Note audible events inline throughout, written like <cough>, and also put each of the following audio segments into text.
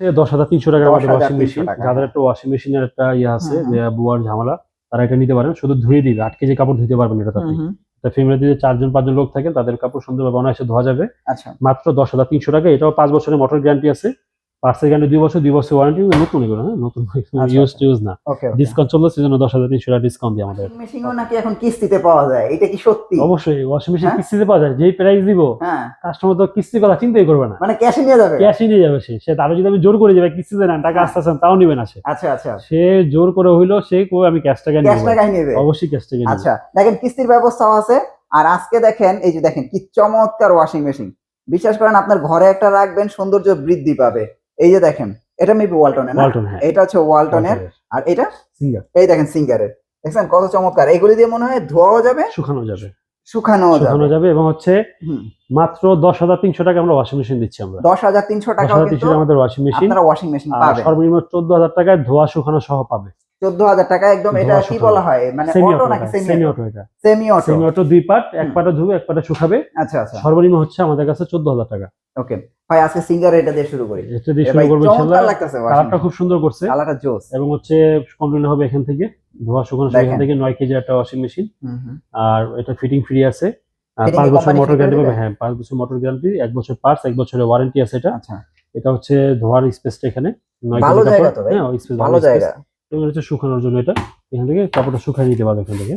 দশ হাজার তিনশো টাকার আমাদের ওয়াশিং মেশিন। যাদের একটা ওয়াশিং মেশিনের একটা ইয়ে আছে। যে বুয়ার ঝামেলা তারা এটা নিতে পারেন। শুধু ধুয়ে দিবে আট কেজি কাপড় ধুতে পারবেন এটা আপনি। ফ্যামিলিতে যে চারজন পাঁচজন লোক থাকেন তাদের কাপড় সুন্দরভাবে অনায়াসে ধোয়া যাবে। আচ্ছা। মাত্র দশ হাজার তিনশো টাকা এটাও পাঁচ বছরের মোটর গ্যারান্টি আছে। পার্সের গ্যারান্টি দুই বছর দুই বছর ওয়ারেন্টি নতুন এগুলো হ্যাঁ? নতুন আচ্ছা, ইউজ আচ্ছা। ইউজ না। ডিসকাউন্ট চলছে সেজন্য দশ হাজার তিনশো টাকা ডিসকাউন্ট দিয়ে আমাদের। মেশিনও নাকি এখন কিস্তিতে পাওয়া যায় এটা কি সত্যি? অবশ্যই ওয়াশিং মেশিন হ্যাঁ? কিস্তিতে পাওয়া যায় যেই প্রাইস দিব হ্যাঁ। কাস্টমার তো কিস্তি কথা চিন্তাই করবে না। মানে ক্যাশে নিয়ে যাবে? ক্যাশই নিয়ে যাবে সে সে তারও যদি আমি জোর করে যাবে কিস্তিতে নেন টাকা হ্যাঁ। আস্তে আস্তে তাও নিবে না সে। আচ্ছা আচ্ছা। সে জোর করে হইল সে কই আমি ক্যাশ টাকা ক্যাশ টাকায় নেবে? অবশ্যই ক্যাশ টাকা আচ্ছা দেখেন কিস্তির ব্যবস্থাও আছে আর আজকে দেখেন এই যে দেখেন কি চমৎকার ওয়াশিং মেশিন বিশ্বাস করেন আপনার ঘরে একটা রাখবেন সৌন্দর্য বৃদ্ধি পাবে। এই যে দেখেন এটা মেবি ওয়ালটনের ওয়ালটন হ্যাঁ। এটা হচ্ছে ওয়ালটনের আর এটা সিঙ্গার এই দেখেন সিঙ্গারের দেখছেন কত চমৎকার? এগুলি দিয়ে মনে হয় ধোয়াও যাবে শুকানো যাবে। শুকানো শুকানো যাবে এবং হচ্ছে। মাত্র দশ হাজার তিনশো টাকা আমরা ওয়াশিং মেশিন দিচ্ছি আমরা। দশ হাজার তিনশো আমাদের ওয়াশিং মেশিন আপনারা ওয়াশিং মেশিন সর্বনিম্ন চোদ্দ হাজার টাকায় ধোয়া শুকানো সহ পাবে। চোদ্দ হাজার টাকা একদম এটা কি বলা হয়? মানে সেমি অটো অটো নাকি সেমি অটো এটা। সেমি অটো সেমি অটো দুই পার্ট এক পাটা ধুবে এক পাটা শুকাবে। আচ্ছা আচ্ছা। সর্বনিম্ন হচ্ছে আমাদের কাছে চোদ্দ হাজার টাকা। ওকে। ভাই আজকে সিঙ্গার এটা দিয়ে শুরু করি। এটা দিয়ে শুরু ভাই করব চমৎকার ইনশাল্লাহ লাগতেছে কালারটা খুব সুন্দর করছে। কালারটা জোস। এবং হচ্ছে কমপ্লিট হবে এখান থেকে। ধোয়া শুকানো এখান থেকে নয় কেজি একটা ওয়াশিং মেশিন আর এটা ফিটিং ফ্রি আছে। আর পাঁচ বছর মোটর গ্যারান্টি পাবে। হ্যাঁ পাঁচ বছর মোটর গ্যারান্টি এক বছর পার্টস এক বছরের ওয়ারেন্টি আছে এটা। আচ্ছা। এটা হচ্ছে ধোয়ার স্পেসটা এখানে। নয় কেজি কাপড়। হ্যাঁ স্পেস ভালো জায়গা। এটা হচ্ছে শুকানোর জন্য এটা। এখান থেকে কাপড়টা শুকাই নিতে পারবে এখান থেকে।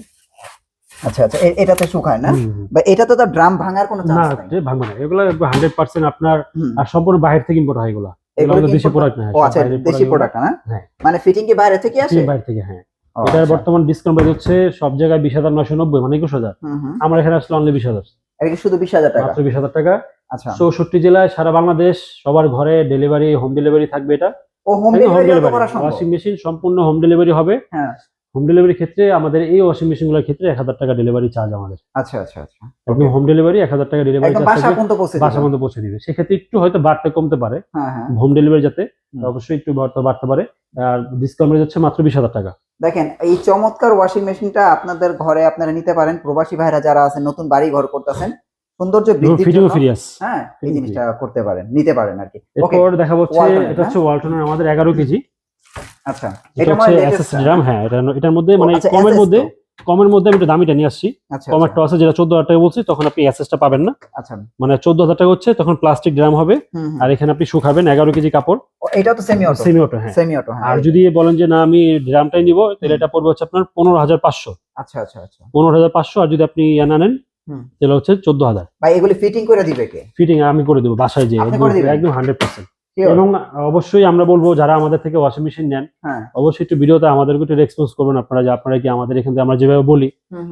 আচ্ছা আচ্ছা এটাতে শুকায় না? হুম, হুম। বা এটাতে তো ড্রাম ভাঙার কোনো চান্স নাই? যে ভাঙবে না। এগুলো হান্ড্রেড পার্সেন্ট আপনার আর সম্পূর্ণ বাইরে থেকে ইম্পোর্ট হয় এগুলো। এগুলো এগুলো আমাদের কি দেশি প্রোডাক্ট না ও আচ্ছা দেশি প্রোডাক্ট না। মানে ফিটিং কি বাইরে থেকে আসে? বাইরে থেকে হ্যাঁ। এটার আচ্ছা। বর্তমান ডিসকাউন্ট প্রাইস হচ্ছে সব জায়গায় মানে আমরা এখানে আসলে অনলি এটা কি শুধু টাকা? মাত্র বিশ হাজার টাকা। আচ্ছা। চৌষট্টি জেলায় সারা বাংলাদেশ সবার ঘরে ডেলিভারি হোম ডেলিভারি থাকবে এটা। ও হোম হোম ডেলিভারি ডেলিভারি করা সম্ভব। ওয়াশিং মেশিন সম্পূর্ণ হোম ডেলিভারি হবে। হ্যাঁ। হোম ডেলিভারির ক্ষেত্রে আমাদের এই ওয়াশিং ক্ষেত্রে টাকা ডেলিভারি চার্জ আমাদের। আচ্ছা আচ্ছা আচ্ছা। আপনি হোম ডেলিভারি এক হাজার টাকা ডেলিভারি চার্জ বাসা পর্যন্ত পৌঁছে বাসা পর্যন্ত পৌঁছে দিবে। সেক্ষেত্রে একটু হয়তো বাড়তে কমতে পারে। হ্যাঁ হ্যাঁ। হোম ডেলিভারি যাতে অবশ্যই একটু বাড়তে বাড়তে পারে। আর ডিসকাউন্ট মাত্র বিশ হাজার টাকা। দেখেন এই চমৎকার ওয়াশিং মেশিনটা আপনাদের ঘরে আপনারা নিতে পারেন। প্রবাসী ভাইরা যারা আছেন নতুন বাড়ি ঘর করতেছেন সৌন্দর্য বৃদ্ধির জন্য হ্যাঁ এই জিনিসটা করতে পারেন নিতে পারেন আর কি। এরপর দেখা হচ্ছে এটা হচ্ছে ওয়ালটনের আমাদের এগারো কেজি। আচ্ছা এটা মানে এসএস ড্রাম হ্যাঁ এটা এটার মধ্যে মানে আচ্ছা, কমের মধ্যে কমের মধ্যে আমি একটু দামিটা নিয়ে আসছি। আচ্ছা কমারটা আছে যেটা চোদ্দ হাজার টাকা বলছি তখন আপনি এসএসটা পাবেন না। আচ্ছা। মানে চোদ্দ হাজার টাকা হচ্ছে তখন প্লাস্টিক ড্রাম হবে। আর এখানে আপনি শুকাবেন এগারো কেজি কাপড়। এটা তো সেমি অটো সেমি অটো হ্যাঁ। সেমি অটো হ্যাঁ। আর যদি বলেন যে না আমি ড্রামটাই নিব তাহলে এটা পড়বে হচ্ছে আপনার পনেরো হাজার পাঁচশো। আচ্ছা আচ্ছা আচ্ছা। পনেরো হাজার পাঁচশো আর যদি আপনি ইয়া না নেন হুম। হচ্ছে চোদ্দ হাজার। ভাই এগুলি ফিটিং করে দিবে কে? ফিটিং আমি করে দেবো বাসায় যে? একদম হান্ড্রেড পার্সেন্ট? এবং অবশ্যই আমরা বলব যারা আমাদের থেকে ওয়াশিং মেশিন নেন হ্যাঁ। অবশ্যই একটু ভিডিওতে আমাদেরকে একটু রেসপন্স করবেন আপনারা যে আপনারা কি আমাদের এখান থেকে আমরা যেভাবে বলি।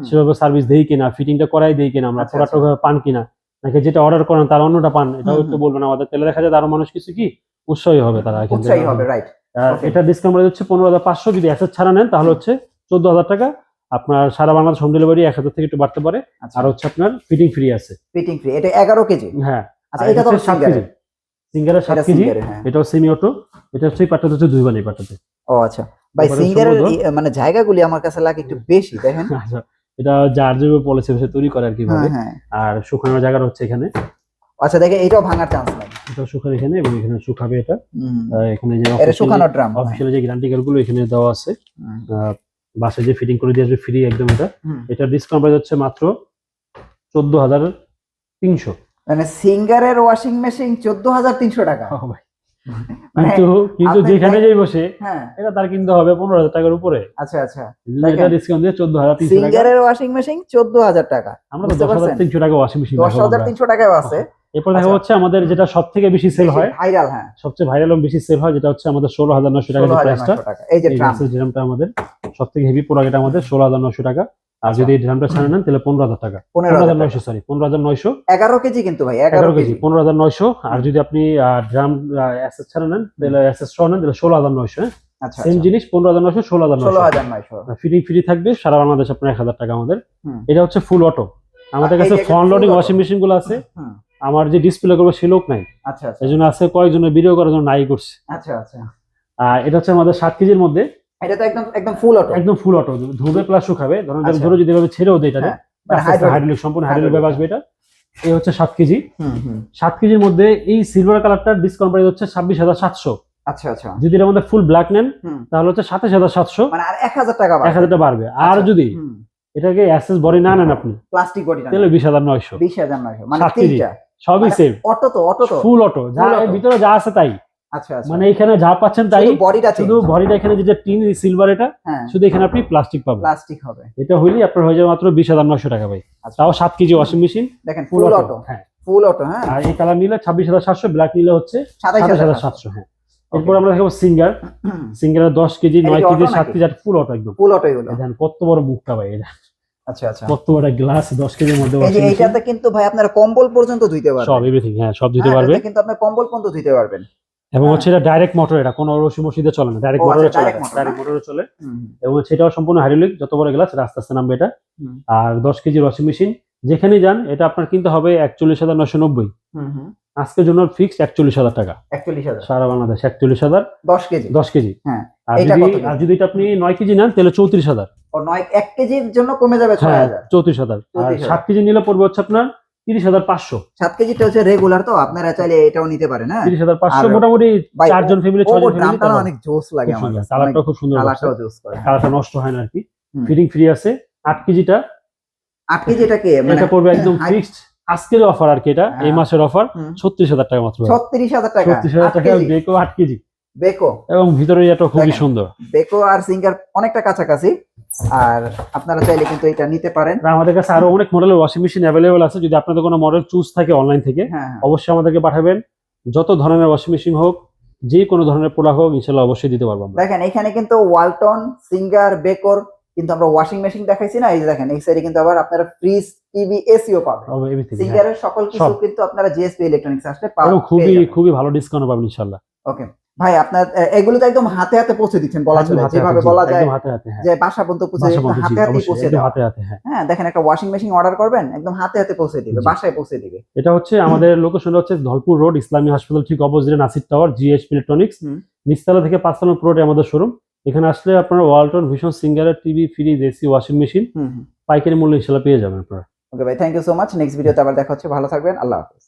সেভাবে সার্ভিস দেই কিনা ফিটিংটা করাই দেই কিনা আমরা আচ্ছা, প্রোডাক্ট পান কিনা নাকি যেটা অর্ডার করেন তার অন্যটা পান এটাও একটু বলবেন। আমাদের তাহলে দেখা যায় আরও মানুষ কিছু কি উৎসাহী হবে তারা উৎসাহী হবে রাইট এটা ডিসকাউন্ট হচ্ছে পনেরো হাজার পাঁচশো যদি অ্যাসেস ছাড়া নেন তাহলে হচ্ছে চোদ্দ হাজার টাকা। আপনার সারা বাংলাদেশ হোম ডেলিভারি এক হাজার থেকে একটু বাড়তে পারে। আচ্ছা। আর হচ্ছে আপনার ফিটিং ফ্রি আছে। ফিটিং ফ্রি এটা এগারো কেজি? হ্যাঁ। আচ্ছা এটা তো সাত কেজি। সিঙ্গারের সাত কেজি হ্যাঁ। এটাও সেমি অটো এটা হচ্ছে হচ্ছে দুই বানি পাটটাতে। ও আচ্ছা। ভাই সিঙ্গারের মানে জায়গাগুলি আমার কাছে লাগে একটু বেশি দেখেন <laughs> আচ্ছা এটা যার যেভাবে পলিসি সে তৈরি করে আর কি ভাবে। হ্যাঁ হ্যাঁ। আর শুকানোর জায়গাটা হচ্ছে এখানে। আচ্ছা দেখে এটাও ভাঙার চান্স নাই। এটা শুকানো এখানে এবং এখানে শুকাবে এটা। এখানে যে এটা শুকানোর ড্রাম অফিসিয়াল যে গ্যারান্টি গুলো এখানে দেওয়া আছে। বাসে যে ফিটিং করে দিয়ে আসবে ফ্রি একদম এটা। এটা ডিসকাউন্ট প্রাইস হচ্ছে মাত্র চোদ্দ হাজার তিনশো। মানে সিঙ্গারের ওয়াশিং মেশিন চোদ্দ হাজার তিনশো টাকা। মানে কিন্তু কিন্তু যেখানে যাই বসে হ্যাঁ। এটা তার কিনতে হবে পনেরো হাজার টাকার উপরে। আচ্ছা আচ্ছা। এটা ডিসকাউন্ট দিয়ে চোদ্দ হাজার তিনশো টাকা। সিঙ্গারের ওয়াশিং মেশিন চোদ্দ হাজার টাকা। আমরা দশ হাজার? তিনশো টাকা ওয়াশিং মেশিন দশ হাজার তিনশো টাকাও আছে। এরপর দেখা আচ্ছা। হচ্ছে আমাদের যেটা সব থেকে বেশি সেল হয় ভাইরাল হ্যাঁ। সবচেয়ে ভাইরাল এবং বেশি সেল হয় যেটা হচ্ছে আমাদের ষোলো হাজার নশো টাকা প্রাইসটা টাকা। এই যে ড্রাম আমাদের। সব থেকে হেভি প্রোডাক্ট এটা আমাদের ষোলো হাজার নয়শো টাকা। আর আচ্ছা। যদি এই ড্রামটা ছাড়া নেন তাহলে পনেরো হাজার টাকা। পনেরো হাজার নয়শো সরি পনেরো হাজার নয়শো। এগারো কেজি কিন্তু ভাই এগারো কেজি। পনেরো হাজার নয়শো। আর যদি আপনি ড্রাম অ্যাসেস ছাড়া নেন তাহলে অ্যাসেস সহ নেন তাহলে ষোলো হাজার নয়শো হ্যাঁ? আচ্ছা সেম জিনিস পনেরো হাজার নয়শো ষোলো হাজার ষোলো হাজার নয়শো। ফ্রি ফ্রি থাকবে সারা বাংলাদেশ আপনার এক হাজার টাকা আমাদের। এটা হচ্ছে ফুল অটো আমাদের কাছে ফ্রন্ট লোডিং ওয়াশিং মেশিনগুলো আছে। আমার যে ডিসপ্লে করব সে লোক নাই। আচ্ছা আচ্ছা। এই জন্য আছে কয়েকজনের ভিডিও করার জন্য নাই করছে। আচ্ছা আচ্ছা। আর এটা হচ্ছে আমাদের সাত কেজির মধ্যে। এটা তো একদম একদম ফুল অটো একদম ফুল অটো ধুবে প্লাস শুকাবে। ধরুন আচ্ছা। ধরো যদি এভাবে ছেড়েও দেয় এটা হ্যাঁ, মানে। হাইড্রোলিক সম্পূর্ণ হাইড্রোলিক ভাবে আসবে এটা। এই হচ্ছে সাত কেজি। হুম হুম। সাত কেজির মধ্যে এই সিলভার কালারটার ডিসকাউন্ট প্রাইস হচ্ছে ছাব্বিশ হাজার সাতশো। আচ্ছা আচ্ছা। যদি এর মধ্যে ফুল ব্ল্যাক নেন তাহলে হচ্ছে সাতাশ হাজার সাতশো। মানে আর এক হাজার টাকা এক বাড়বে। আর যদি এটাকে অ্যাসেস বডি না নেন আপনি প্লাস্টিক বডি তাহলে বিশ হাজার নয়শো। বিশ হাজার নয়শো। মানে। সবই সেম অটো তো অটো তো। ফুল অটো যা ভিতরে যা আছে তাই। আচ্ছা আচ্ছা। মানে এখানে যা পাচ্ছেন তাই বডিটা শুধু বডিটা এখানে যেটা টিন সিলভার এটা হ্যাঁ। শুধু এখানে আপনি প্লাস্টিক পাবেন। প্লাস্টিক হবে। এটা হইলেই আপনার হয়ে যাবে মাত্র বিশ হাজার নয়শো টাকা ভাই। আচ্ছা। তাও সাত কেজি ওয়াশিং মেশিন দেখেন ফুল অটো হ্যাঁ। ফুল অটো হ্যাঁ। আর এই কালার নিলে ছাব্বিশ হাজার সাতশো ব্ল্যাক নিলে হচ্ছে সাতাশ হাজার সাতশো। হ্যাঁ। এরপর আমরা দেখাবো সিঙ্গার <clears throat> সিঙ্গারের দশ কেজি নয় কেজি সাত কেজি আর ফুল অটো একদম। ফুল অটো এগুলো। দেখেন কত বড় মুখটা ভাই এটা আচ্ছা আচ্ছা। কত বড় গ্লাস দশ কেজির মধ্যে। এইটাতে কিন্তু ভাই আপনারা কম্বল পর্যন্ত ধুইতে সব পারবেন এভরিথিং হ্যাঁ সব দিতে হ্যাঁ, পারবে। কিন্তু আপনি কম্বল পর্যন্ত ধুইতে পারবেন। এবং হ্যাঁ। হচ্ছে এটা ডাইরেক্ট মোটর এটা কোনো রসি মসিদে চলে না ডাইরেক্ট ও, মোটরে আচ্ছা, চলে ডাইরেক্ট মোটরে চলে। এবং সেটাও সম্পূর্ণ হাইড্রোলিক যত বড় গ্লাস এটা আস্তে আস্তে নামবে এটা। আর দশ কেজি ওয়াশিং মেশিন যেখানেই যান এটা আপনার কিনতে হবে একচল্লিশ হাজার নশো নব্বই। আজকের জন্য ফিক্সড একচল্লিশ হাজার টাকা। সারা বাংলাদেশ একচল্লিশ হাজার। দশ কেজি। দশ কেজি। হ্যাঁ। আর যদি আর যদি এটা আপনি নয় কেজি নেন তাহলে চৌত্রিশ হাজার। এক কেজির জন্য কমে যাবে ছয় হ্যাঁ হাজার। চৌত্রিশ হাজার। আর 34,000 সাত কেজি নিলে পড়বে হচ্ছে আপনার তিরিশ হাজার পাঁচশো। সাত কেজিটা হচ্ছে রেগুলার তো আপনারা চাইলে এটাও নিতে পারেন হ্যাঁ? তিরিশ হাজার পাঁচশো মোটামুটি চারজন ফ্যামিলি ওর ছজন ফ্যামিলি অনেক জোস লাগে খুব সুন্দর। হ্যাঁ। কালারটা নষ্ট হয় না আর কি। ফিটিং ফ্রি আছে। আট কেজিটা আট কে? মানে এটা পড়বে একদম ফিক্সড আজকের অফার আর কি এটা। এই হ্যাঁ। মাসের অফার ছত্রিশ হাজার টাকা মাত্র। ছত্রিশ হাজার টাকা। ছত্রিশ হাজার টাকা বেকো আট কেজি। বেকো এবং ভিতরে এটা খুবই সুন্দর। বেকো আর সিঙ্গার অনেকটা কাছাকাছি আর আপনারা চাইলে কিন্তু এটা নিতে পারেন। আমাদের কাছে আরও অনেক মডেলের ওয়াশিং মেশিন অ্যাভেলেবল আছে। যদি আপনাদের কোনো মডেল চুজ থাকে অনলাইন থেকে হ্যাঁ হ্যাঁ। অবশ্যই আমাদেরকে পাঠাবেন। যত ধরনের ওয়াশিং মেশিন হোক যে কোনো ধরনের প্রোডাক্ট হোক ইনশাল্লাহ অবশ্যই দিতে পারব আমরা। দেখেন এখানে কিন্তু ওয়ালটন সিঙ্গার বেকোর কিন্তু আমরা ওয়াশিং মেশিন দেখাইছি না এই যে দেখেন এই সাইডে কিন্তু আবার আপনারা ফ্রিজ টিভি এসিও পাবেন। সিঙ্গারের সকল কিছু হ্যাঁ। কিন্তু আপনারা জিএসপি ইলেকট্রনিক্স আসলে এবং খুবই খুবই ভালো ডিসকাউন্ট পাবেন ইনশাল্লাহ। ওকে ভাই আপনার এগুলো তো একদম হাতে হাতে পৌঁছে দিচ্ছেন বলা চলে যেভাবে বলা যায় হ্যাঁ। যে বাসা পর্যন্ত পৌঁছে হাতে হাতে পৌঁছে দেওয়া হাতে হাতে হ্যাঁ। হ্যাঁ দেখেন একটা ওয়াশিং মেশিন অর্ডার করবেন একদম হাতে হাতে পৌঁছে দিবে বাসায় পৌঁছে দিবে। এটা হচ্ছে আমাদের লোকেশনটা হচ্ছে ধলপুর রোড ইসলামী হাসপাতাল ঠিক অপোজিটে নাসির টাওয়ার জিএস ইলেকট্রনিক্স হুম। নিচতলা থেকে পাঁচতলা পুরোটাই আমাদের শোরুম এখানে আসলে আপনারা ওয়ালটন ভীষণ সিঙ্গারের TV fridge AC washing machine পাইকারি মূল্য ইনশাল্লাহ পেয়ে যাবেন আপনারা। ওকে ভাই thank you so much next ভিডিওতে আবার দেখা হচ্ছে। ভালো থাকবেন। আল্লাহ হাফেজ।